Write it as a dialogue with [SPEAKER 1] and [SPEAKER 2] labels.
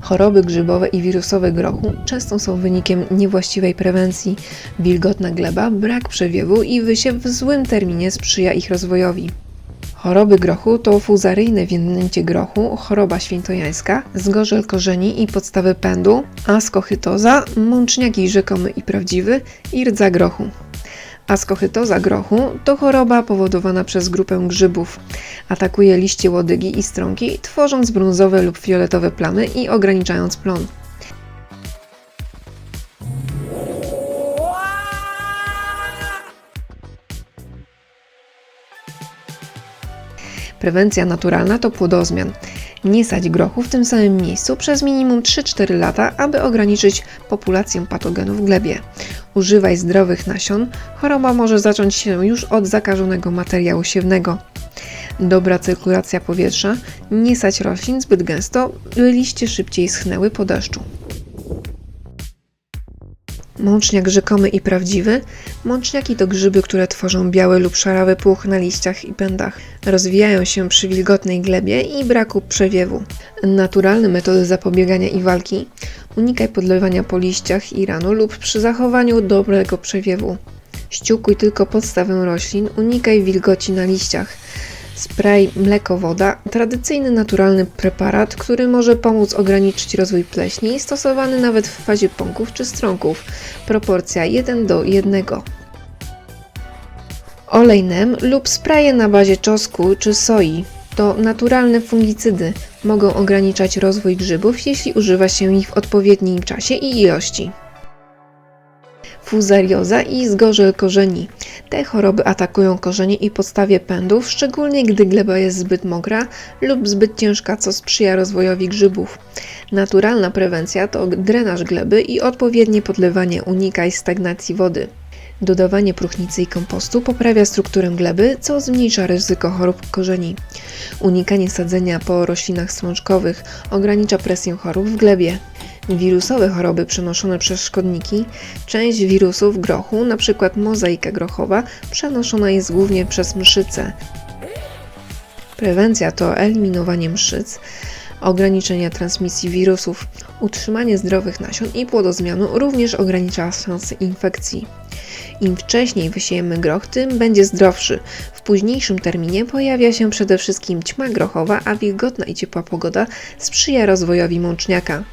[SPEAKER 1] Choroby grzybowe i wirusowe grochu często są wynikiem niewłaściwej prewencji. Wilgotna gleba, brak przewiewu i wysiew w złym terminie sprzyja ich rozwojowi. Choroby grochu to fuzaryjne więdnięcie grochu, choroba świętojańska, zgorzel korzeni i podstawy pędu, askochytoza, mączniaki rzekomy i prawdziwy i rdza grochu. Askochytoza grochu to choroba powodowana przez grupę grzybów. Atakuje liście łodygi i strąki, tworząc brązowe lub fioletowe plamy i ograniczając plon. Prewencja naturalna to płodozmian. Nie sadź grochu w tym samym miejscu przez minimum 3-4 lata, aby ograniczyć populację patogenów w glebie. Używaj zdrowych nasion. Choroba może zacząć się już od zakażonego materiału siewnego. Dobra cyrkulacja powietrza. Nie sadź roślin zbyt gęsto, by liście szybciej schnęły po deszczu. Mączniak rzekomy i prawdziwy. Mączniaki to grzyby, które tworzą biały lub szarawy puch na liściach i pędach. Rozwijają się przy wilgotnej glebie i braku przewiewu. Naturalne metody zapobiegania i walki. Unikaj podlewania po liściach i ranu lub przy zachowaniu dobrego przewiewu. Ściółkuj tylko podstawę roślin, unikaj wilgoci na liściach. Spray mleko-woda, tradycyjny naturalny preparat, który może pomóc ograniczyć rozwój pleśni, stosowany nawet w fazie pąków czy strąków. Proporcja 1 do 1. Olej NEM lub spraye na bazie czosnku czy soi to naturalne fungicydy. Mogą ograniczać rozwój grzybów, jeśli używa się ich w odpowiednim czasie i ilości. Fuzarioza i zgorzel korzeni. Te choroby atakują korzenie i podstawie pędów, szczególnie gdy gleba jest zbyt mokra lub zbyt ciężka, co sprzyja rozwojowi grzybów. Naturalna prewencja to drenaż gleby i odpowiednie podlewanie, unikaj stagnacji wody. Dodawanie próchnicy i kompostu poprawia strukturę gleby, co zmniejsza ryzyko chorób korzeni. Unikanie sadzenia po roślinach strączkowych ogranicza presję chorób w glebie. Wirusowe choroby przenoszone przez szkodniki. Część wirusów grochu, np. mozaika grochowa, przenoszona jest głównie przez mszyce. Prewencja to eliminowanie mszyc, ograniczenie transmisji wirusów, utrzymanie zdrowych nasion i płodozmianu również ogranicza szanse infekcji. Im wcześniej wysiejemy groch, tym będzie zdrowszy. W późniejszym terminie pojawia się przede wszystkim ćma grochowa, a wilgotna i ciepła pogoda sprzyja rozwojowi mączniaka.